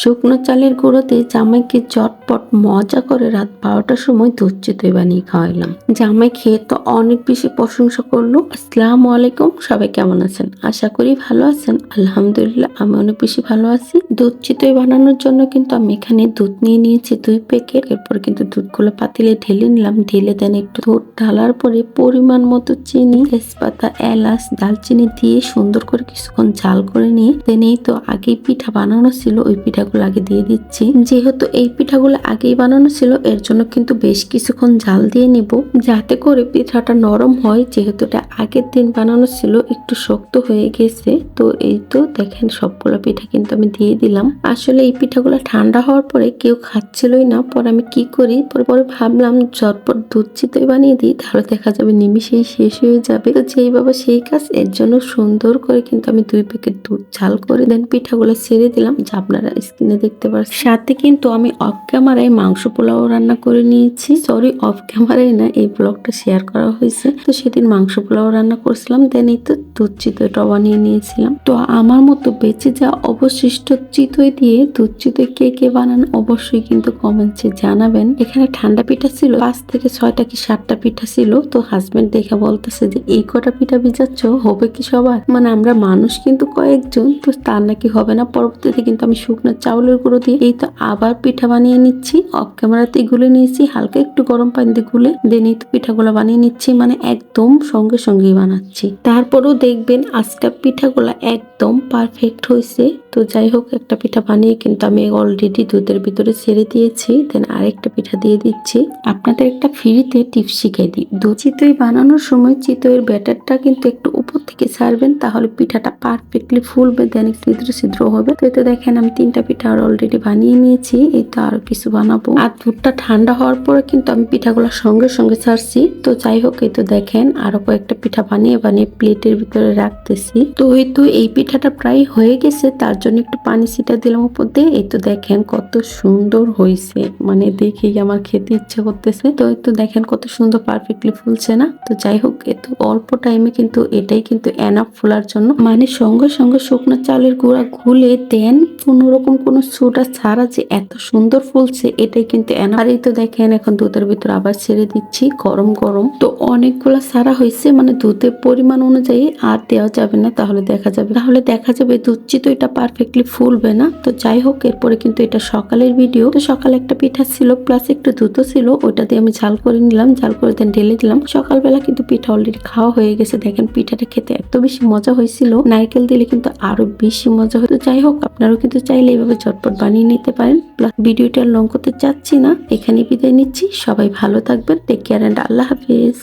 শুকনো চালের গুঁড়োতে জামাইকে চটপট মজা করে রাত বারোটার সময় দুধ চিতই বানিয়ে খাওয়াইলাম। জামাই খেয়ে তো অনেক বেশি প্রশংসা করল। আসসালামু আলাইকুম, সবাই কেমন আছেন? আশা করি ভালো আছেন। আলহামদুলিল্লাহ, আমি অনেক বেশি ভালো আছি। দুধ চিতই বানানোর জন্য কিন্তু আমি এখানে দুধ নিয়ে নিয়েছি দুই প্যাকেট। এরপর কিন্তু দুধগুলো পাতিলে ঢেলে নিলাম। ঢেলে দেন একটু দুধ। ঢালার পরে পরিমাণ মতো চিনি, তেজপাতা, এলাচ দালচিনি দিয়ে সুন্দর করে কিছুক্ষণ জাল করে নিয়ে, দেন এই তো আগেই পিঠা বানানো ছিল, ওই পিঠাগুলো আগে দিয়ে দিচ্ছি। যেহেতু এই পিঠাগুলো আগেই বানানো ছিল, এর জন্য কিন্তু বেশ কিছুক্ষণ জাল দিয়ে নিব। যাতে করে পিঠাটা নরম হয়, যেহেতু এটা আগের দিন বানানো ছিল, একটু শক্ত হয়ে গেছে। তো এই তো দেখেন, সবগুলো পিঠা কিন্তু আমি দিয়ে দিলাম। আসলে এই পিঠাগুলো ঠান্ডা হওয়ার পরে কেউ খাচ্ছিলই না। পরে আমি কি করি? পরে পরে ভাবলাম ঝটপট দুধ চিতই বানিয়ে দিই, তাহলে দেখা যাবে নিমিশেই শেষ হয়ে যাবে। তো যেই বাবা সেই কাজ, এর জন্য সুন্দর করে কিন্তু আমি দুই প্যাকেট দুধ ঝাল করে দেন পিঠাগুলো ছেড়ে দিলাম। যা আপনারা স্ক্রিনে দেখতে পাচ্ছেন সাথে কিন্তু আমি অফ ক্যামেরায় মাংস পোলাও রান্না করে নিয়েছি। সরি অফ ক্যামেরায় না, এই ব্লগটা শেয়ার করা হয়েছে। তো সেদিন মাংস পোলাও রান্না করছিলাম দেন এই তো দুধ চিতইটা বানিয়ে নিয়েছিলাম। তো আমার মতো বেঁচে যাওয়া অবশিষ্ট চিতই দিয়ে দুধ চিতই কে কে বানান অবশ্যই কিন্তু কমেন্টসে জানাবেন। এখানে ঠান্ডা পিঠা ছিল, পাঁচ থেকে ছয়টা কি সাতটা পিঠা ছিল। তো হাজবেন্ড দেখে বলতেছে যে, এই কটা পিঠা ভিজাচ্ছ, হবে কি সবার? মানে আমরা মানুষ কিন্তু কয়েকজন, তো তার নাকি হবে না। পরবর্তীতে কিন্তু আমি শুকনো চাউলের গুঁড়ো দিয়ে এই আবার পিঠা বানিয়ে নিচ্ছি। অফ ক্যামেরাতে গুলে নিয়েছি, হালকা একটু গরম পানি দিয়ে গুলে দেন এই পিঠাগুলো বানিয়ে নিচ্ছি মানে একদম সঙ্গে সঙ্গেই বানাচ্ছি। তারপরেও দেখবেন আজকের পিঠাগুলো একদম পারফেক্ট হয়েছে তো যাই হোক, একটা পিঠা বানিয়ে কিন্তু আমি অলরেডি দুধের ভিতরে ছেড়ে দিয়েছি। দেন আরেকটা পিঠা দিয়ে দিচ্ছি। আপনাদের একটা ফ্রিতে টিপস শিখিয়ে দিই। দুধ চিতই বানানোর সময় চিতইয়ের ব্যাটারটা কিন্তু একটু উপর থেকে ছাড়বেন, তাহলে পিঠাটা পারফেক্টলি ফুলবে দেন একটু ছিদ্র ছিদ্র হবে। তো এতে দেখেন আমি তিনটা পিঠা আর অলরেডি বানিয়ে নিয়েছি এই তো আরও কিছু বানাবো। আর দুধটা ঠান্ডা হওয়ার পরে কিন্তু আমি পিঠাগুলো সঙ্গে সঙ্গে ছাড়ছি। তো যাই হোক, এই তো দেখেন, আরও কয়েকটা পিঠা বানিয়ে বানিয়ে প্লেটের ভিতরে রাখতেছি। তো এই তো এই পিঠাটা প্রায় হয়ে গেছে, তার জন্য একটু পানি ছিটা দিলাম উপর দিয়ে। এই তো দেখেন, কত সুন্দর হয়েছে। মানে দেখেই আমার খেতে ইচ্ছে করতেছে। তো তো দেখেন, কত সুন্দর পারফেক্টলি ফুলছে না? তো যাই হোক এত অল্প টাইমে কিন্তু এটাই কিন্তু এনাফ ফোলার জন্য। মানে সঙ্গে সঙ্গে শুকনো চালের গুঁড়া ঘুলে দেন কোনো রকম কোনো সোডা ছাড়া যে এত সুন্দর ফুলছে, এটাই কিন্তু এই তো দেখেন, এখন দুধের ভিতর আবার ছেড়ে দিচ্ছি, গরম গরম। তো অনেকগুলা সারা হয়েছে মানে দুধের পরিমাণ অনুযায়ী আর দেওয়া যাবে না, তাহলে দেখা যাবে। তাহলে দেখা যাবে দুধ চিতো এটা পারফেক্টলি ফুলবে না। তো যাই হোক, এরপরে কিন্তু এটা সকালের ভিডিও তো সকালে একটা পিঠা ছিল প্লাস একটু দুধও ছিল, ওইটা দিয়ে আমি ঝাল করে নিলাম, ঝাল করে দেন ঢেলে দিলাম। সকালবেলা কিন্তু পিঠা অলরেডি খাওয়া হয়ে গেছে, দেখেন পিঠাটা খেতে এত বেশি মজা হয়েছিল। নারকেল দিলে কিন্তু আরও বেশি মজা হতো যাই হোক, আপনারাও কিন্তু চাইলে এইভাবে চটপট বানিয়ে নিতে পারেন। প্লাস ভিডিওটা লং করতে চাচ্ছি না। এখানে বিদায় নিচ্ছি। সবাই ভালো থাকবেন। Take care and Allah Hafiz.